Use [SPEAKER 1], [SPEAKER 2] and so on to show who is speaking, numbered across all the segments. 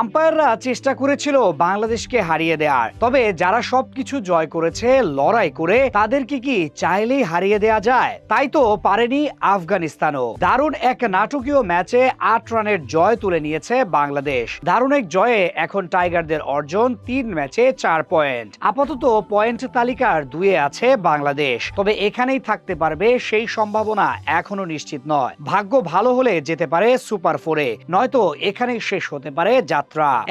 [SPEAKER 1] আম্পায়াররা চেষ্টা করেছিল বাংলাদেশকে হারিয়ে দেওয়ার তবে যারা সবকিছু জয় করেছে, লড়াই করে, তাদেরকে কি চাইলেই হারিয়ে দেয়া যায়? তাই তো পারেনি আফগানিস্তানও। দারুণ এক নাটকীয় ম্যাচে আট রানের জয় তুলে নিয়েছে বাংলাদেশ। দারুণ এক জয়ে এখন টাইগারদের অর্জন তিন ম্যাচে চার পয়েন্ট। আপাতত পয়েন্ট তালিকার দুয়ে আছে বাংলাদেশ। তবে এখানেই থাকতে পারবে সেই সম্ভাবনা এখনও নিশ্চিত নয়। ভাগ্য ভালো হলে যেতে পারে সুপার ফোরে। নয়তো এখানেই শেষ হতে পারে যাত্রা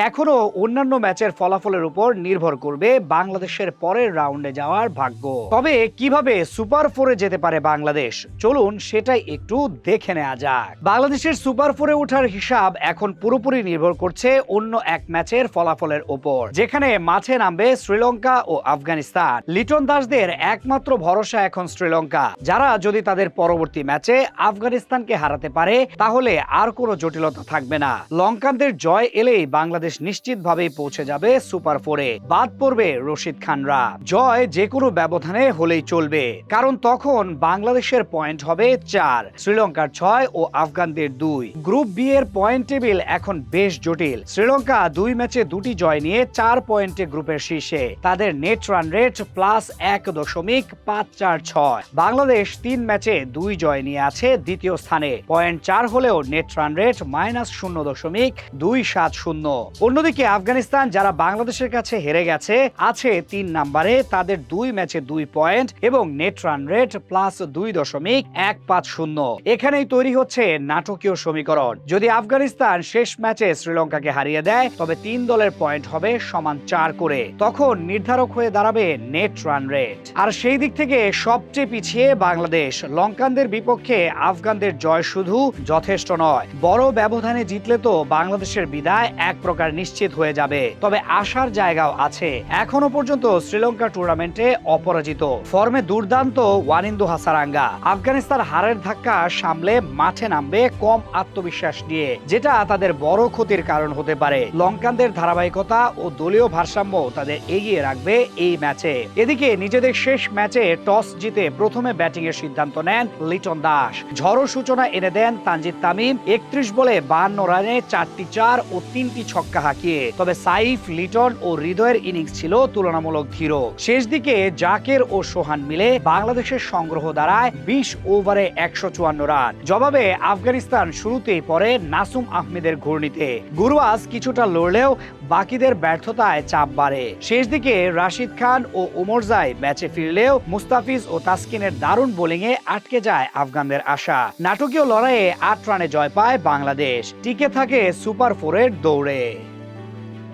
[SPEAKER 1] এখনও অন্যান্য ম্যাচের ফলাফলের উপর নির্ভর করবে বাংলাদেশের পরের রাউন্ডে যাওয়ার ভাগ্য। তবে কীভাবে সুপার ফোরে যেতে পারে বাংলাদেশ? চলুন সেটাই একটু দেখে নেওয়া যাক। বাংলাদেশের সুপার ফোরে ওঠার হিসাব এখন পুরোপুরি নির্ভর করছে অন্য এক ম্যাচের ফলাফলের উপর, যেখানে মাঠে নামবে শ্রীলঙ্কা ও আফগানিস্তান। লিটন দাসদের একমাত্র ভরসা এখন শ্রীলঙ্কা। যারা যদি তাদের পরবর্তী ম্যাচে আফগানিস্তানকে হারাতে পারে, তাহলে আর কোনো জটিলতা থাকবে না। লঙ্কানদের জয় এলেই বাংলাদেশ নিশ্চিতভাবেই পৌঁছে যাবে সুপার ফোরে। বাদ পড়বে রশিদ খানরা। জয় যে কোনো ব্যবধানে হলেই চলবে। কারণ তখন বাংলাদেশের পয়েন্ট হবে চার, শ্রীলঙ্কার ছয় ও আফগানদের দুই। গ্রুপ বি এর পয়েন্ট টেবিল এখন বেশ জটিল। শ্রীলঙ্কা দুই ম্যাচে দুটি জয় নিয়ে চার পয়েন্টে গ্রুপের শীর্ষে। তাদের নেট রান রেট প্লাস এক দশমিক পাঁচ চার ছয়। বাংলাদেশ তিন ম্যাচে দুই জয় নিয়ে আছে দ্বিতীয় স্থানে। পয়েন্ট চার হলেও নেট রান রেট মাইনাস শূন্য দশমিক দুই সাত শূন্য। অন্যদিকে আফগানিস্তান, যারা বাংলাদেশের কাছে হেরে গেছে, আছে তিন নাম্বারে। তাদের দুই ম্যাচে দুই পয়েন্ট এবং নেট রান রেট প্লাস দুই দশমিক এক পাঁচ শূন্য। এখানেই তৈরি হচ্ছে নাটকীয় সমীকরণ। যদি আফগানিস্তান শেষ ম্যাচে শ্রীলঙ্কাকে হারিয়ে দেয়, তবে তিন দলের পয়েন্ট হবে সমান চার করে। তখন নির্ধারক হয়ে দাঁড়াবে নেট রান রেট। আর সেই দিক থেকে সবচেয়ে পিছিয়ে বাংলাদেশ। লঙ্কানদের বিপক্ষে আফগানদের জয় শুধু যথেষ্ট নয়, বড় ব্যবধানে জিতলে তো বাংলাদেশের বিদায় এক প্রকার নিশ্চিত হয়ে যাবে। তবে আসার জায়গাও আছে। এখনও পর্যন্ত শ্রীলঙ্কা টুর্নামেন্টে অপরাজিত। ফর্মে দুর্দান্ত ওয়ানিন্দু হাসারাঙ্গা। আফগানিস্তান হারের ধাক্কা সামলে মাঠে নামবে কম আত্মবিশ্বাস নিয়ে, যেটা তাদের বড় ক্ষতির কারণ হতে পারে। লঙ্কানদের ধারাবাহিকতা ও দলীয় ভারসাম্য তাদের এগিয়ে রাখবে এই ম্যাচে। এদিকে নিজেদের শেষ ম্যাচে টস জিতে প্রথমে ব্যাটিং এর সিদ্ধান্ত নেন লিটন দাস। ঝড়ো সূচনা এনে দেন তানজিদ তামিম। একত্রিশ বলে বান্ন রানে চারটি চার ও তিনটি ছক্কা হাঁকিয়ে, তবে সাইফ, লিটন ও হৃদয়ের ইনিংস ছিল তুলনামূলক ধীর। শেষ দিকে জাকের ও সোহান মিলে বাংলাদেশের সংগ্রহ দাঁড়ায় বিশ ওভারে একশো চুয়ান্ন রান। জবাবে আফগানিস্তান শুরুতেই পরে নাসুম আহমেদের ঘূর্ণিতে। গুরবাজ কিছুটা লড়লেও বাকিদের ব্যর্থতায় চাপ বাড়ে। শেষ দিকে রাশিদ খান ও ওমরজাই ম্যাচে ফিরলেও মুস্তাফিজ ও তাসকিনের দারুণ বোলিংয়ে আটকে যায় আফগানদের আশা। নাটকীয় লড়াইয়ে আট রানে জয় পায় বাংলাদেশ। টিকে থাকে সুপার ফোরের দৌড়ে। Blu-ray